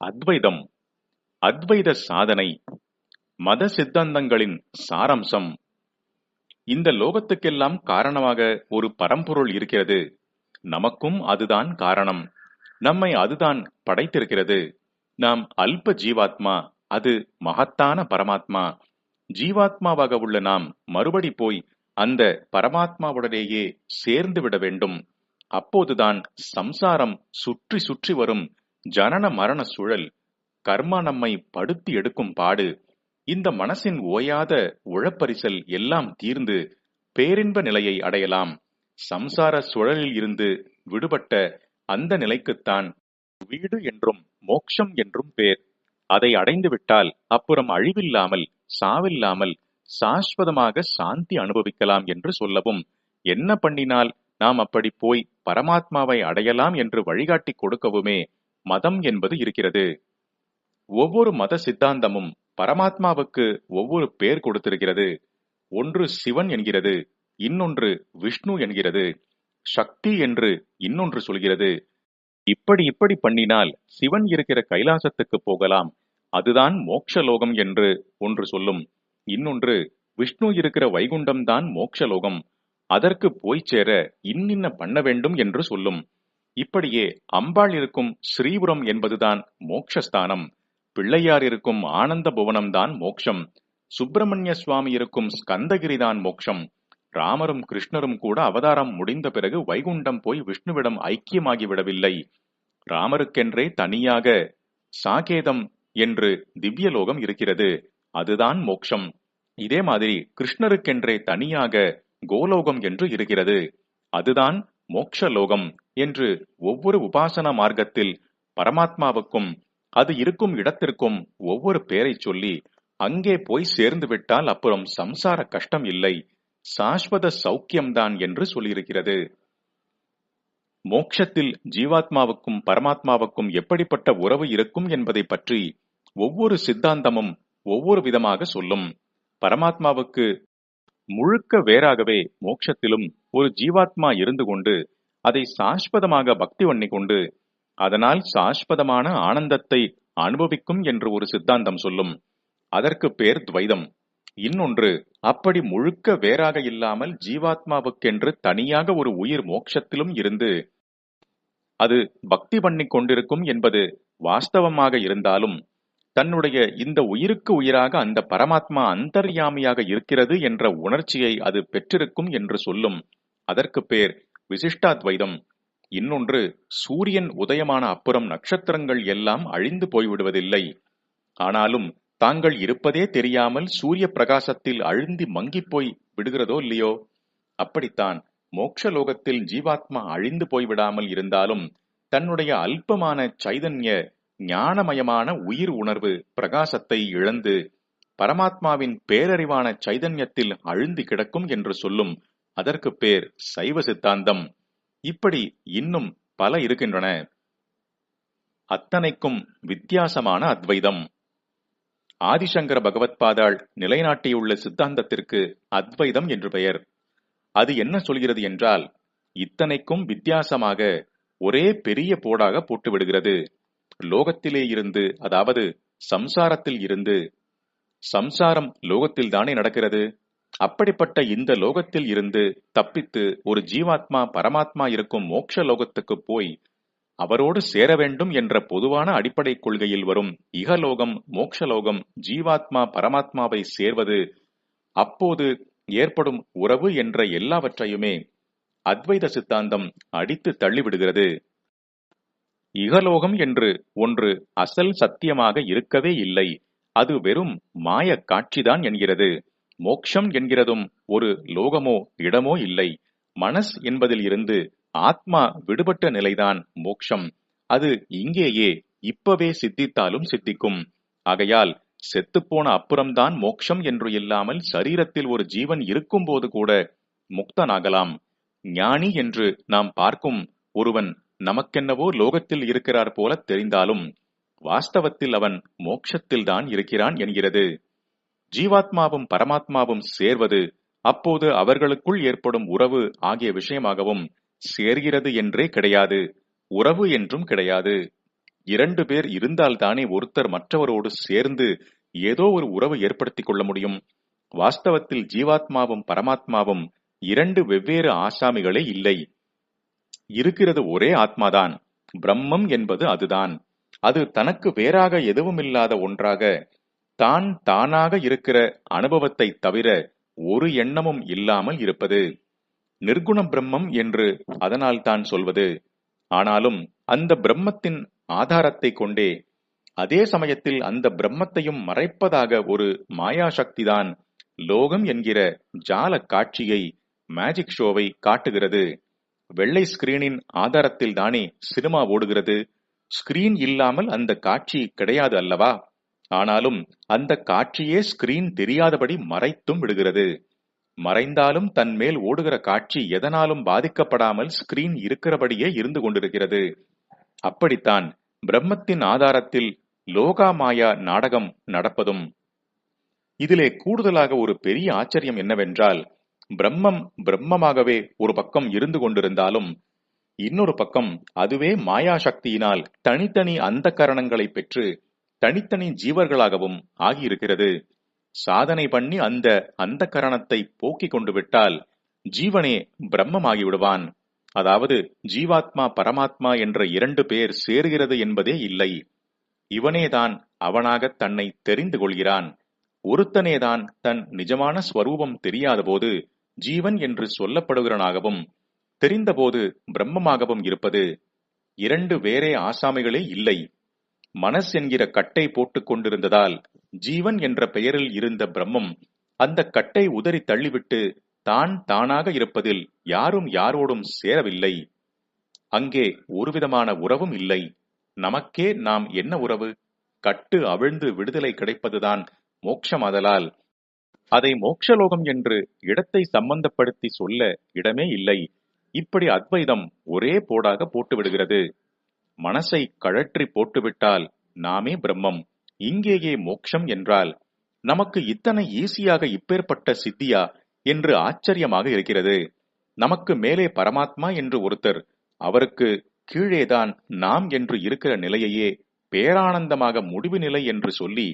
அத்வைதம் அத்வைத சாதனை மத சித்தாந்தங்களின் சாரம்சம். இந்த லோகத்துக்கெல்லாம் காரணமாக ஒரு பரம்பொருள் இருக்கிறது. நமக்கும் அதுதான் காரணம். நம்மை அதுதான் படைத்திருக்கிறது. நாம் அல்ப ஜீவாத்மா அது மகத்தான பரமாத்மா. ஜீவாத்மாவாக உள்ள நாம் மறுபடி போய் அந்த பரமாத்மாவுடனேயே சேர்ந்து விட வேண்டும். அப்போதுதான் சம்சாரம் சுற்றி சுற்றி வரும். ஜனன மரண சுழல் கர்மா நம்மை படுத்தி எடுக்கும் பாடு இந்த மனசின் ஓயாத உழப்பரிசல் எல்லாம் தீர்ந்து பேரின்ப நிலையை அடையலாம். சம்சார சுழலில் இருந்து விடுபட்ட அந்த நிலைக்குத்தான் வீடு என்றும் மோக்ஷம் என்றும் பேர். அதை அடைந்து விட்டால் அப்புறம் அழிவில்லாமல் சாவில்லாமல் சாஸ்வதமாக சாந்தி அனுபவிக்கலாம் என்று சொல்லவும் என்ன பண்ணினால் நாம் அப்படி போய் பரமாத்மாவை அடையலாம் என்று வழிகாட்டி கொடுக்கவுமே மதம் என்பது இருக்கிறது. ஒவ்வொரு மத சித்தாந்தமும் பரமாத்மாவுக்கு ஒவ்வொரு பெயர் கொடுத்திருக்கிறது. ஒன்று சிவன் என்கிறது இன்னொன்று விஷ்ணு என்கிறது சக்தி என்று இன்னொன்று சொல்கிறது. இப்படி இப்படி பண்ணினால் சிவன் இருக்கிற கைலாசத்துக்கு போகலாம். அதுதான் மோக்ஷலோகம் என்று ஒன்று சொல்லும். இன்னொன்று விஷ்ணு இருக்கிற வைகுண்டம் தான் மோக்ஷலோகம். அதற்கு போய் சேர இன்னின்ன பண்ண வேண்டும் என்று சொல்லும். இப்படியே அம்பாள் இருக்கும் ஸ்ரீபுரம் என்பதுதான் மோக்ஷஸ்தானம். பிள்ளையார் இருக்கும் ஆனந்த புவனம்தான் மோக்ஷம். சுப்பிரமணிய சுவாமி இருக்கும் ஸ்கந்தகிரிதான் மோக்ஷம். ராமரும் கிருஷ்ணரும் கூட அவதாரம் முடிந்த பிறகு வைகுண்டம் போய் விஷ்ணுவிடம் ஐக்கியமாகிவிடவில்லை. ராமருக்கென்றே தனியாக சாகேதம் என்று திவ்யலோகம் இருக்கிறது. அதுதான் மோக்ஷம். இதே மாதிரி கிருஷ்ணருக்கென்றே தனியாக கோலோகம் என்று இருக்கிறது. அதுதான் மோக்ஷலோகம் என்று ஒவ்வொரு உபாசன மார்க்கத்தில் பரமாத்மாவுக்கும் அது இருக்கும் இடத்திற்கும் ஒவ்வொரு பெயரை சொல்லி அங்கே போய் சேர்ந்து விட்டால் அப்புறம் சம்சார கஷ்டம் இல்லை சாஸ்வத சௌக்கியம்தான் என்று சொல்லியிருக்கிறது. மோக்ஷத்தில் ஜீவாத்மாவுக்கும் பரமாத்மாவுக்கும் எப்படிப்பட்ட உறவு இருக்கும் என்பதை பற்றி ஒவ்வொரு சித்தாந்தமும் ஒவ்வொரு விதமாக சொல்லும். பரமாத்மாவுக்கு முழுக்க வேறாகவே மோட்சத்திலும் ஒரு ஜீவாத்மா இருந்து கொண்டு அதை சாஸ்வதமாக பக்தி பண்ணி கொண்டு அதனால் சாஸ்வதமான ஆனந்தத்தை அனுபவிக்கும் என்று ஒரு சித்தாந்தம் சொல்லும். அதற்கு பேர் துவைதம். இன்னொன்று அப்படி முழுக்க வேறாக இல்லாமல் ஜீவாத்மாவுக்கென்று தனியாக ஒரு உயிர் மோட்சத்திலும் இருந்து அது பக்தி பண்ணி கொண்டிருக்கும் என்பது வாஸ்தவமாக இருந்தாலும் தன்னுடைய இந்த உயிருக்கு உயிராக அந்த பரமாத்மா அந்தர்யாமியாக இருக்கிறது என்ற உணர்ச்சியை அது பெற்றிருக்கும் என்று சொல்லும். அதற்கு பேர் விசிஷ்டாத்வைதம். இன்னொன்று சூரியன் உதயமான அப்புறம் நட்சத்திரங்கள் எல்லாம் அழிந்து போய்விடுவதில்லை. ஆனாலும் தாங்கள் இருப்பதே தெரியாமல் சூரிய பிரகாசத்தில் அழுந்தி மங்கிப் போய் விடுகிறதோ இல்லையோ? அப்படித்தான் மோக்ஷலோகத்தில் ஜீவாத்மா அழிந்து போய்விடாமல் இருந்தாலும் தன்னுடைய அல்பமான சைதன்ய ஞானமயமான உயிர் உணர்வு பிரகாசத்தை இழந்து பரமாத்மாவின் பேரறிவான சைதன்யத்தில் அழுந்தி கிடக்கும் என்று சொல்லும் அதற்கு பேர் சைவ சித்தாந்தம். இப்படி இன்னும் பல இருக்கின்றன. அத்தனைக்கும் வித்தியாசமான அத்வைதம். ஆதிசங்கர பகவத்பாதாள் நிலைநாட்டியுள்ள சித்தாந்தத்திற்கு அத்வைதம் என்று பெயர். அது என்ன சொல்கிறது என்றால் இத்தனைக்கும் வித்தியாசமாக ஒரே பெரிய போடாக போட்டு விடுகிறது லோகத்திலே இருந்து அதாவது சம்சாரத்தில் இருந்து சம்சாரம் லோகத்தில் தானே நடக்கிறது? அப்படிப்பட்ட இந்த லோகத்தில் இருந்து தப்பித்து ஒரு ஜீவாத்மா பரமாத்மா இருக்கும் மோட்ச லோகத்துக்கு போய் அவரோடு சேர வேண்டும் என்ற பொதுவான அடிப்படை கொள்கையில் வரும் இகலோகம் மோக்ஷலோகம் ஜீவாத்மா பரமாத்மாவை சேர்வது அப்போது ஏற்படும் உறவு என்ற எல்லாவற்றையுமே அத்வைத சித்தாந்தம் அடித்து தள்ளிவிடுகிறது. இகலோகம் என்று ஒன்று அசல் சத்தியமாக இருக்கவே இல்லை. அது வெறும் மாய காட்சிதான் என்கிறது. மோக்ஷம் என்கிறதும் ஒரு லோகமோ இடமோ இல்லை. மனஸ் என்பதில் இருந்து ஆத்மா விடுபட்ட நிலைதான் மோக்ஷம். அது இங்கேயே இப்பவே சித்தித்தாலும் சித்திக்கும். ஆகையால் செத்துப்போன அப்புறம்தான் மோக்ஷம் என்று இல்லாமல் சரீரத்தில் ஒரு ஜீவன் இருக்கும்போது கூட முக்தனாகலாம். ஞானி என்று நாம் பார்க்கும் ஒருவன் நமக்கென்னவோ லோகத்தில் இருக்கிறார் போல தெரிந்தாலும் வாஸ்தவத்தில் அவன் மோட்சத்தில்தான் இருக்கிறான் என்கிறது. ஜீவாத்மாவும் பரமாத்மாவும் சேர்வது அப்போது அவர்களுக்குள் ஏற்படும் உறவு ஆகிய விஷயமாகவும் சேர்கிறது என்றே கிடையாது உறவு என்றும் கிடையாது. இரண்டு பேர் இருந்தால்தானே ஒருத்தர் மற்றவரோடு சேர்ந்து ஏதோ ஒரு உறவு ஏற்படுத்திக் கொள்ள முடியும். வாஸ்தவத்தில் ஜீவாத்மாவும் பரமாத்மாவும் இரண்டு வெவ்வேறு ஆசாமிகளே இல்லை. இருக்கிறது ஒரே ஆத்மாதான். பிரம்மம் என்பது அதுதான். அது தனக்கு வேறாக எதுவுமில்லாத ஒன்றாக தான் தானாக இருக்கிற அனுபவத்தை தவிர ஒரு எண்ணமும் இல்லாமல் இருப்பது. நிர்குண பிரம்மம் என்று அதனால் தான் சொல்வது. ஆனாலும் அந்த பிரம்மத்தின் ஆதாரத்தை கொண்டே அதே சமயத்தில் அந்த பிரம்மத்தையும் மறைப்பதாக ஒரு மாயா சக்திதான் லோகம் என்கிற ஜால காட்சியை மேஜிக் ஷோவை காட்டுகிறது. வெள்ளை ஸ்கிரீனின் ஆதாரத்தில் தானே சினிமா ஓடுகிறது? ஸ்கிரீன் இல்லாமல் அந்த காட்சி கிடையாது அல்லவா? ஆனாலும் அந்த காட்சியே ஸ்கிரீன் தெரியாதபடி மறைத்தும் விடுகிறது. மறைந்தாலும் தன் மேல் ஓடுகிற காட்சி எதனாலும் பாதிக்கப்படாமல் ஸ்கிரீன் இருக்கிறபடியே இருந்து கொண்டிருக்கிறது. அப்படித்தான் பிரம்மத்தின் ஆதாரத்தில் லோகாமாயா நாடகம் நடப்பதும். இதிலே கூடுதலாக ஒரு பெரிய ஆச்சரியம் என்னவென்றால் பிரம்மம் பிரம்மமாகவே ஒரு பக்கம் இருந்து கொண்டிருந்தாலும் இன்னொரு பக்கம் அதுவே மாயா சக்தியினால் தனித்தனி அந்த கரணங்களை பெற்று தனித்தனி ஜீவர்களாகவும் ஆகியிருக்கிறது. சாதனை பண்ணி அந்த அந்த கரணத்தை போக்கிக் கொண்டு விட்டால் ஜீவனே பிரம்மமாகி விடுவான். அதாவது ஜீவாத்மா பரமாத்மா என்ற இரண்டு பேர் சேர்கிறது என்பதே இல்லை. இவனேதான் அவனாக தன்னை தெரிந்து கொள்கிறான். ஒருத்தனேதான் தன் நிஜமான ஸ்வரூபம் தெரியாதபோது ஜீவன் என்று சொல்லப்படுகிறனாகவும் தெரிந்தபோது பிரம்மமாகவும் இருப்பது இரண்டு வேறே ஆசாமிகளே இல்லை. மனஸ் என்கிற கட்டை போட்டுக் கொண்டிருந்ததால் ஜீவன் என்ற பெயரில் இருந்த பிரம்மம் அந்த கட்டை உதறி தள்ளிவிட்டு தான் தானாக இருப்பதில் யாரும் யாரோடும் சேரவில்லை. அங்கே ஒருவிதமான உறவும் இல்லை. நமக்கே நாம் என்ன உறவு? கட்டு அவிழ்ந்து விடுதலை கிடைப்பதுதான் மோட்சமாதலால் அதை மோட்சலோகம் என்று இடத்தை சம்பந்தப்படுத்தி சொல்ல இடமே இல்லை. இப்படி அத்வைதம் ஒரே போடாக போட்டு விடுகிறது மனசை கழற்றி போட்டுவிட்டால் நாமே பிரம்மம். இங்கேயே மோட்சம் என்றால் நமக்கு இத்தனை ஈஸியாக இப்பேற்பட்ட சித்தியா என்று ஆச்சரியமாக இருக்கிறது. நமக்கு மேலே பரமாத்மா என்று ஒருத்தர் அவருக்கு கீழேதான் நாம் என்று இருக்கிற நிலையையே பேரானந்தமாக முடிவு நிலை என்று சொல்லி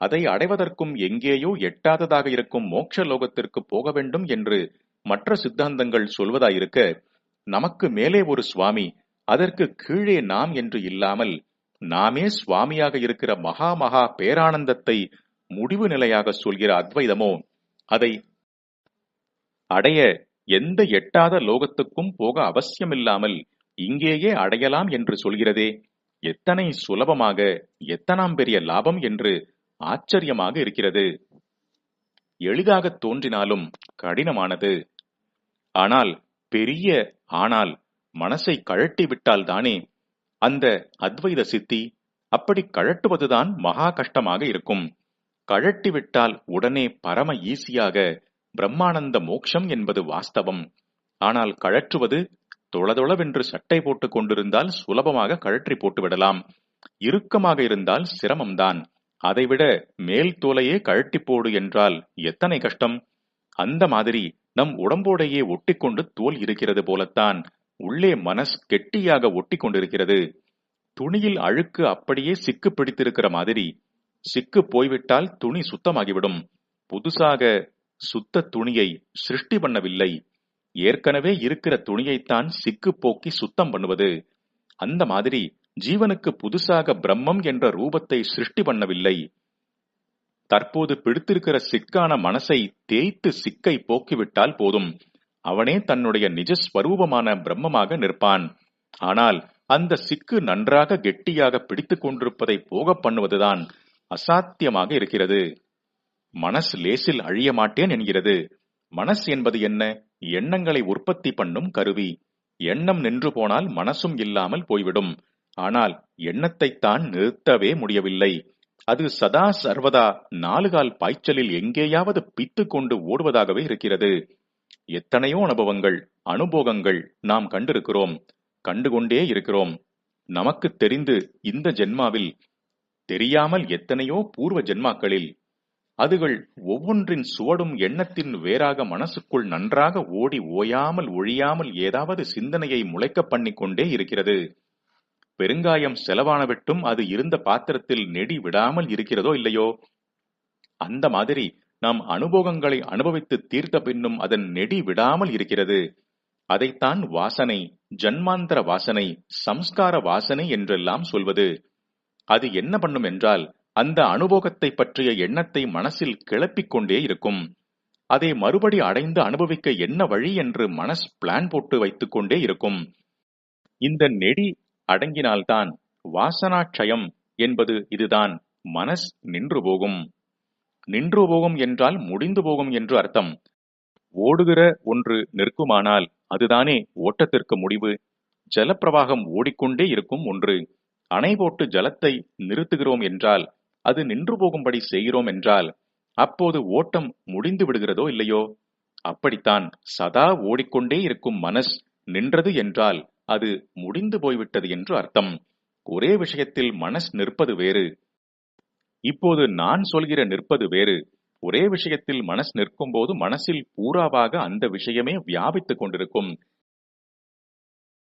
அதை அடைவதற்கும் எங்கேயோ எட்டாததாக இருக்கும் மோட்ச லோகத்திற்கு போக வேண்டும் என்று மற்ற சித்தாந்தங்கள் சொல்வதாயிருக்க நமக்கு மேலே ஒரு சுவாமி அதற்கு கீழே நாம் என்று இல்லாமல் நாமே சுவாமியாக இருக்கிற மகா மகா பேரானந்தத்தை முடிவு நிலையாக சொல்கிற அத்வைதமோ அதை அடைய எந்த எட்டாத லோகத்துக்கும் போக அவசியமில்லாமல் இங்கேயே அடையலாம் என்று சொல்கிறதே எத்தனை சுலபமாக எத்தனாம் பெரிய லாபம் என்று ஆச்சரியமாக இருக்கிறது. எளிதாக தோன்றினாலும் கடினமானது. ஆனால் பெரிய ஆனால் மனசை கழட்டி விட்டால் தானே அந்த அத்வைத சித்தி அப்படி கழட்டுவதுதான் மகா கஷ்டமாக இருக்கும். கழட்டி விட்டால் உடனே பரம ஈஸியாக பிரம்மானந்த மோக்ஷம் என்பது வாஸ்தவம். ஆனால் கழற்றுவது தொளதொளவென்று சட்டை போட்டுக் கொண்டிருந்தால் சுலபமாக கழற்றி போட்டு விடலாம் இறுக்கமாக இருந்தால் சிரமம்தான். அதைவிட மேல் தோலையே கழட்டி போடு என்றால் எத்தனை கஷ்டம்? அந்த மாதிரி நம் உடம்போடையே ஒட்டிக்கொண்டு தோல் இருக்கிறது போலத்தான் உள்ளே மனஸ் கெட்டியாக ஒட்டி கொண்டிருக்கிறது துணியில் அழுக்கு அப்படியே சிக்கு பிடித்திருக்கிற மாதிரி சிக்கு போய்விட்டால் துணி சுத்தமாகிவிடும். புதுசாக சுத்த துணியை சிருஷ்டி பண்ணவில்லை. ஏற்கனவே இருக்கிற துணியைத்தான் சிக்கு போக்கி சுத்தம் பண்ணுவது. அந்த மாதிரி ஜீவனுக்கு புதுசாக பிரம்மம் என்ற ரூபத்தை சிருஷ்டி பண்ணவில்லை. தற்போது பிடித்திருக்கிற சிக்கான மனசை தேய்த்து சிக்கை போக்கிவிட்டால் போதும். அவனே தன்னுடைய நிஜஸ்வரூபமான பிரம்மமாக நிற்பான். ஆனால் அந்த சிக்கு நன்றாக கெட்டியாக பிடித்துக் கொண்டிருப்பதை போக பண்ணுவதுதான் அசாத்தியமாக இருக்கிறது. மனஸ் லேசில் அழிய மாட்டேன் என்கிறது. மனஸ் என்பது என்ன? எண்ணங்களை உற்பத்தி பண்ணும் கருவி. எண்ணம் நின்று போனால் மனசும் இல்லாமல் போய்விடும். ஆனால் எண்ணத்தைத்தான் நிறுத்தவே முடியவில்லை. அது சதா சர்வதா நாலுகால் பாய்ச்சலில் எங்கேயாவது பித்து கொண்டு ஓடுவதாகவே இருக்கிறது. எத்தனையோ அனுபவங்கள் அனுபோகங்கள் நாம் கண்டிருக்கிறோம் கண்டுகொண்டே இருக்கிறோம். நமக்கு தெரிந்து இந்த ஜென்மாவில் தெரியாமல் எத்தனையோ பூர்வ ஜென்மாக்களில் அதுகள் ஒவ்வொன்றின் சுவடும் எண்ணத்தின் வேறாக மனசுக்குள் நன்றாக ஓடி ஓயாமல் ஒழியாமல் ஏதாவது சிந்தனையை முளைக்க பண்ணிக்கொண்டே இருக்கிறது. பெருங்காயம் செலவானவிட்டும் அது இருந்த பாத்திரத்தில் நெடி விடாமல் இருக்கிறதோ இல்லையோ? அந்த மாதிரி நாம் அனுபவங்களை அனுபவித்து தீர்த்த பின்னும் அதன் நெடி விடாமல் இருக்கிறது. அதைத்தான் வாசனை ஜன்மாந்தர வாசனை சம்ஸ்கார வாசனை என்றெல்லாம் சொல்வது. அது என்ன பண்ணும் என்றால் அந்த அனுபவத்தை பற்றிய எண்ணத்தை மனசில் கிளப்பிக் கொண்டே இருக்கும். அதை மறுபடி அடைந்து அனுபவிக்க என்ன வழி என்று மனஸ் பிளான் போட்டு வைத்துக் கொண்டே இருக்கும். இந்த நெடி அடங்கினால்தான் வாசனாட்சயம் என்பது இதுதான். மனஸ் நின்று போகும். நின்று போகும் என்றால் முடிந்து போகும் என்று அர்த்தம். ஓடுகிற ஒன்று நிற்குமானால் அதுதானே ஓட்டத்திற்கு முடிவு. ஜலப்பிரவாகம் ஓடிக்கொண்டே இருக்கும் ஒன்று. அணை போட்டு ஜலத்தை நிறுத்துகிறோம் என்றால் அது நின்று போகும்படி செய்கிறோம் என்றால் அப்போது ஓட்டம் முடிந்து விடுகிறதோ இல்லையோ? அப்படித்தான் சதா ஓடிக்கொண்டே இருக்கும் மனஸ் நின்றது என்றால் அது முடிந்து போய்விட்டது என்று அர்த்தம். ஒரே விஷயத்தில் மனஸ் நிற்பது வேறு. இப்போது நான் சொல்கிற நிற்பது வேறு. ஒரே விஷயத்தில் மனஸ் நிற்கும் போது மனசில் பூராவாக அந்த விஷயமே வியாபித்துக் கொண்டிருக்கும்.